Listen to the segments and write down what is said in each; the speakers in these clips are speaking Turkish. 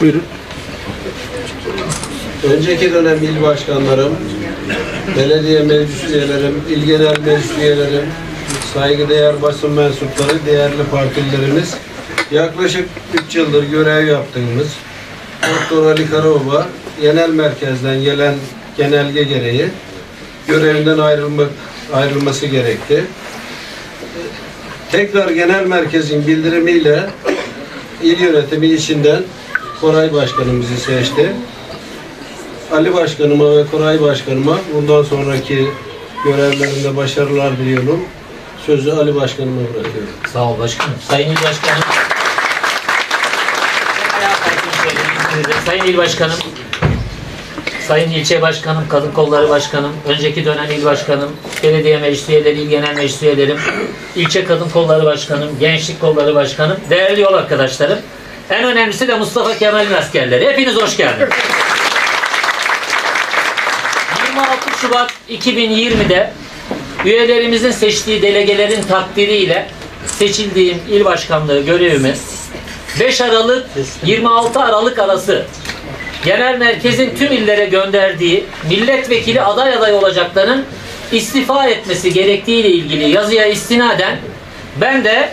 Buyurun. Önceki dönem il başkanlarım, belediye meclis üyelerim, il genel meclis üyelerim, saygıdeğer basın mensupları, değerli partililerimiz, yaklaşık 3 yıldır görev yaptığımız Doktor Ali Karaoba genel merkezden gelen genelge gereği görevinden ayrılmak ayrılması gerekti. Tekrar genel merkezin bildirimiyle il yönetimi içinden Koray Başkanımızı seçti. Ali Başkanıma ve Koray Başkanıma bundan sonraki görevlerinde başarılar diliyorum. Sözü Ali Başkanıma bırakıyorum. Sağ ol başkanım. Sayın İl Başkanım. Sayın İl Başkanım. Sayın İlçe Başkanım, Kadın Kolları Başkanım, önceki dönem İl Başkanım, Belediye Meclis Üyeleri, İl Genel Meclis Üyelerim, İlçe Kadın Kolları Başkanım, Gençlik Kolları Başkanım, değerli yol arkadaşlarım. En önemlisi de Mustafa Kemal'in askerleri. Hepiniz hoş geldiniz. 26 Şubat 2020'de üyelerimizin seçtiği delegelerin takdiriyle seçildiğim il başkanlığı görevimi 5 Aralık 26 Aralık arası genel merkezin tüm illere gönderdiği milletvekili aday aday olacakların istifa etmesi gerektiğiyle ilgili yazıya istinaden ben de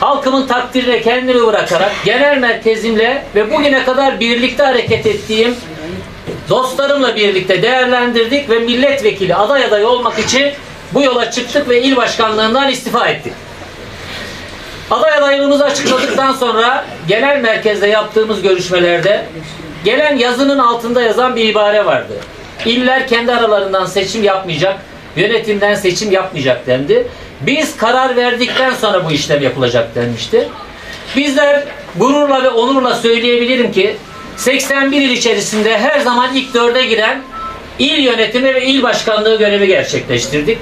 halkımın takdirine kendimi bırakarak genel merkezimle ve bugüne kadar birlikte hareket ettiğim dostlarımla birlikte değerlendirdik ve milletvekili aday aday olmak için bu yola çıktık ve il başkanlığından istifa ettik. Aday adaylığımızı açıkladıktan sonra genel merkezde yaptığımız görüşmelerde gelen yazının altında yazan bir ibare vardı. İller kendi aralarından seçim yapmayacak, yönetimden seçim yapmayacak dendi. Biz karar verdikten sonra bu işlem yapılacak denmişti. Bizler gururla ve onurla söyleyebilirim ki 81 il içerisinde her zaman ilk dörde giren il yönetimi ve il başkanlığı görevi gerçekleştirdik.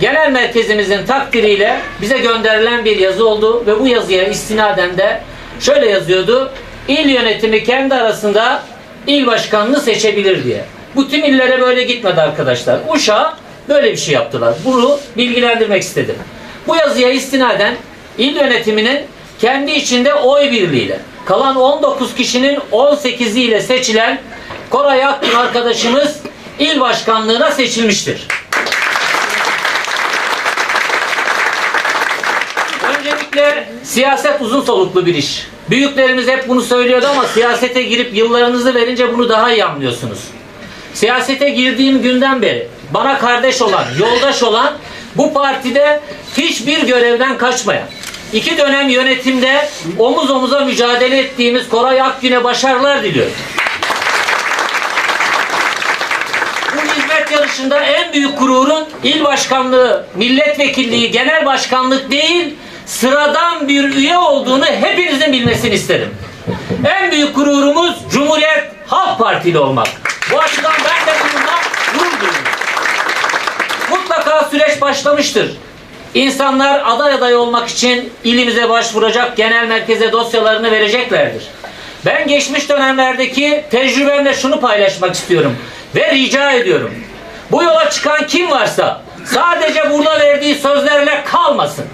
Genel merkezimizin takdiriyle bize gönderilen bir yazı oldu ve bu yazıya istinaden de şöyle yazıyordu. İl yönetimi kendi arasında il başkanını seçebilir diye. Bu tüm illere böyle gitmedi arkadaşlar. Uşa böyle bir şey yaptılar. Bunu bilgilendirmek istedim. Bu yazıya istinaden il yönetiminin kendi içinde oy birliğiyle kalan 19 kişinin 18'i ile seçilen Koray Akgün arkadaşımız il başkanlığına seçilmiştir. Öncelikle siyaset uzun soluklu bir iş. Büyüklerimiz hep bunu söylüyordu ama siyasete girip yıllarınızı verince bunu daha iyi anlıyorsunuz. Siyasete girdiğim günden beri bana kardeş olan, yoldaş olan bu partide hiçbir görevden kaçmayan, iki dönem yönetimde omuz omuza mücadele ettiğimiz Koray Akgün'e başarılar diliyorum. Yarışında en büyük gururun il başkanlığı, milletvekilliği, genel başkanlık değil, sıradan bir üye olduğunu hepinizin bilmesini isterim. En büyük gururumuz Cumhuriyet Halk Partili olmak. Bu açıdan ben de bununla gurur duyuyorum. Mutlaka süreç başlamıştır. İnsanlar aday aday olmak için ilimize başvuracak, genel merkeze dosyalarını vereceklerdir. Ben geçmiş dönemlerdeki tecrübemle şunu paylaşmak istiyorum ve rica ediyorum. Bu yola çıkan kim varsa sadece burada verdiği sözlerle kalmasın.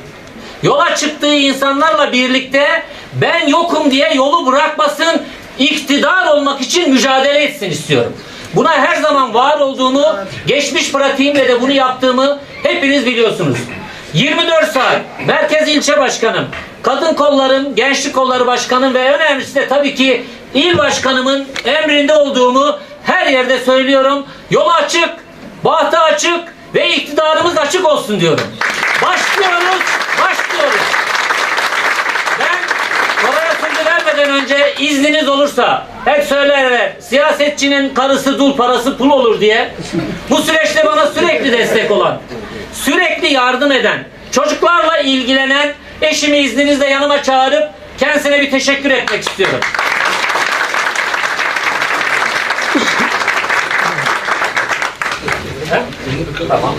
Yola çıktığı insanlarla birlikte ben yokum diye yolu bırakmasın, iktidar olmak için mücadele etsin istiyorum. Buna her zaman var olduğumu, geçmiş pratiğimle de bunu yaptığımı hepiniz biliyorsunuz. 24 saat Merkez İlçe Başkanım, Kadın Kollarım, Gençlik Kolları Başkanım ve önemlisi de tabii ki il başkanımın emrinde olduğumu her yerde söylüyorum. Yol açık, bahtı açık ve iktidarımız açık olsun diyorum. Önce izniniz olursa hep söylerler siyasetçinin karısı dul parası pul olur diye bu süreçte bana sürekli destek olan sürekli yardım eden çocuklarla ilgilenen eşimi izninizle yanıma çağırıp kendisine bir teşekkür etmek istiyorum. Tamam.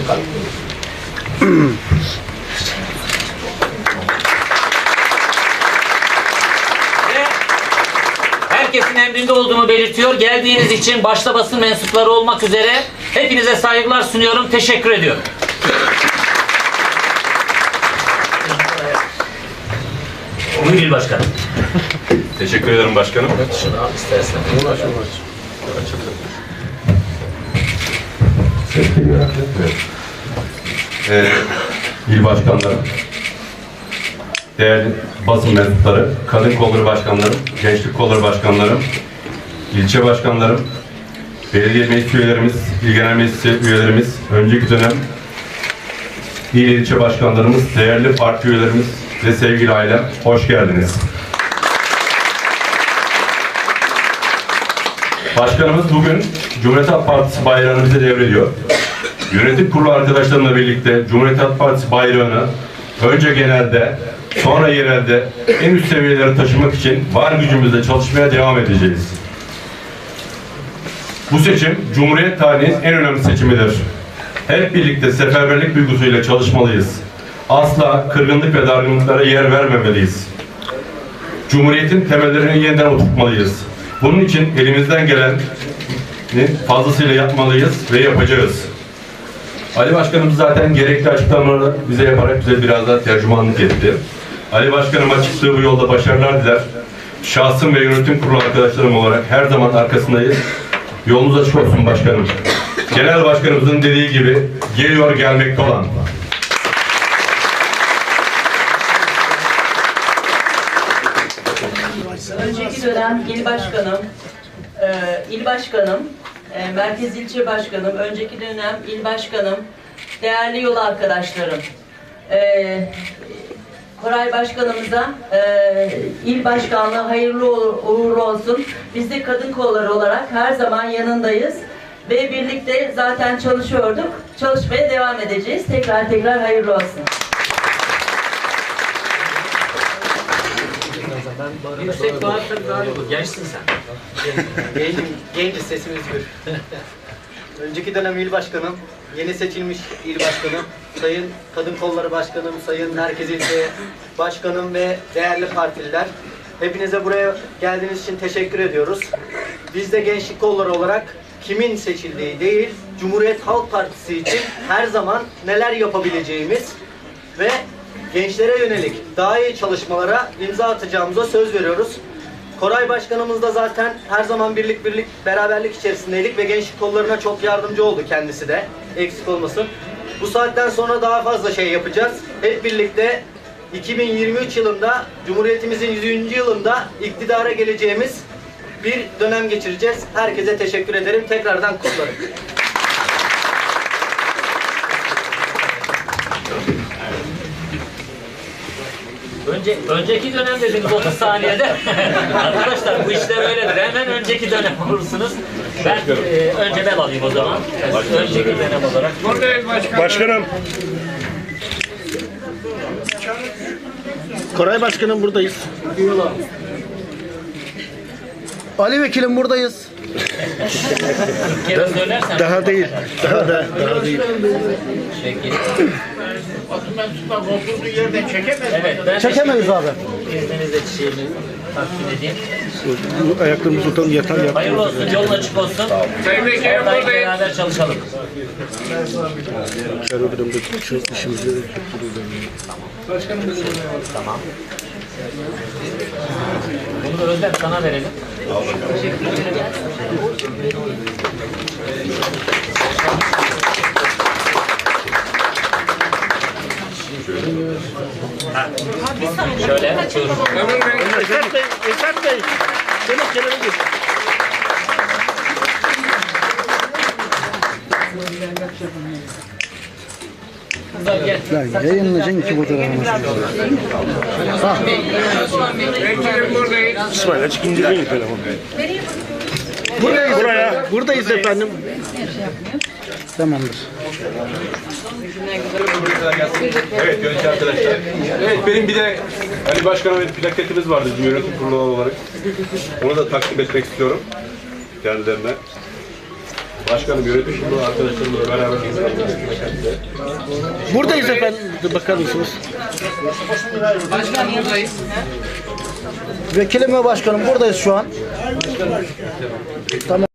Ve herkesin emrinde olduğumu belirtiyor. Geldiğiniz için başta basın mensupları olmak üzere hepinize saygılar sunuyorum. Teşekkür ediyorum. Buyurun başkanım. Teşekkür ederim başkanım. Şunu al istersen. Uğraş uğraş. Ee, il başkanları, değerli basın mensupları, kadın kolları başkanlarım, gençlik kolları başkanlarım, ilçe başkanlarım, belediye meclis üyelerimiz, il genel meclis üyelerimiz, önceki dönem il ilçe başkanlarımız, değerli parti üyelerimiz ve sevgili ailem, hoş geldiniz. Başkanımız bugün Cumhuriyet Halk Partisi bayrağını bize devrediyor. Yönetim kurulu arkadaşlarımla birlikte Cumhuriyet Halk Partisi bayrağını önce genelde sonra yerelde en üst seviyelere taşımak için var gücümüzle çalışmaya devam edeceğiz. Bu seçim Cumhuriyet tarihinin en önemli seçimidir. Hep birlikte seferberlik duygusuyla çalışmalıyız. Asla kırgınlık ve dargınlıklara yer vermemeliyiz. Cumhuriyetin temellerini yeniden oturtmalıyız. Bunun için elimizden gelen fazlasıyla yapmalıyız ve yapacağız. Ali Başkanımız zaten gerekli açıklamaları bize yaparak bize biraz daha tercümanlık etti. Ali Başkanıma çıktığı bu yolda başarılar diler. Şahsım ve yönetim kurulu arkadaşlarım olarak her zaman arkasındayız. Yolunuz açık olsun başkanım. Genel başkanımızın dediği gibi geliyor gelmekte olan. Önceki dönem il başkanım, e, il başkanım, e, merkez ilçe başkanım, önceki dönem il başkanım, değerli yol arkadaşlarım, e, Koray Başkanımıza e, il başkanlığı hayırlı uğur- uğurlu olsun. Biz de kadın kolları olarak her zaman yanındayız ve birlikte zaten çalışıyorduk. Çalışmaya devam edeceğiz. Tekrar tekrar hayırlı olsun. Yüksek daha iyi olur. Gençsin sen. Gencim, genciz sesimiz gür. Önceki dönem il başkanım, yeni seçilmiş il başkanım, sayın kadın kolları başkanım, sayın merkez ilçe başkanım ve değerli partililer. Hepinize buraya geldiğiniz için teşekkür ediyoruz. Biz de gençlik kolları olarak kimin seçildiği değil, Cumhuriyet Halk Partisi için her zaman neler yapabileceğimiz ve gençlere yönelik daha iyi çalışmalara imza atacağımıza söz veriyoruz. Koray Başkanımız da zaten her zaman birlik birlik beraberlik içerisindeydik ve gençlik kollarına çok yardımcı oldu kendisi de. Eksik olmasın. Bu saatten sonra daha fazla şey yapacağız. Hep birlikte 2023 yılında Cumhuriyetimizin 100. yılında iktidara geleceğimiz bir dönem geçireceğiz. Herkese teşekkür ederim. Tekrardan kutlarım. Önce, önceki dönem dediniz 30 saniyede. Arkadaşlar bu işler öyledir. Hemen önceki dönem olursunuz. Ben e, önce ben alayım o zaman. Önceki dönem olarak. Başkanım. Koray Başkanım buradayız. Ali Vekilim buradayız. Söylersen. Daha değil. Daha da daha değil. Evet Çekemeyiz abi. Ayaklarımızı tutalım yeter ya. Hayırlı olsun, yolun açık olsun. Sayın Vekilim beraber çalışalım. Kerodrom'da çok işimizi Tamam. Bunu da Özlem sana verelim. Ha. Şöyle, buyurun. Esat Bey, Esat Bey. Şöyle kenara git. Kızlar gel. Ya yayınlayacaksın iki fotoğrafımızı. İsmail açık indirmeyin telefonu. Buradayız. Buraya. Buradayız efendim. Tamamdır. Evet yönetici arkadaşlar. Evet benim bir de Ali Başkan'a bir plaketimiz vardı yönetim kurulu olarak. Onu da takdim etmek istiyorum kendilerine. Başkanım yönetim kurulu arkadaşlarımızla beraber Buradayız efendim. Bakar mısınız? Vekilim ve başkanım buradayız şu an. Tamam.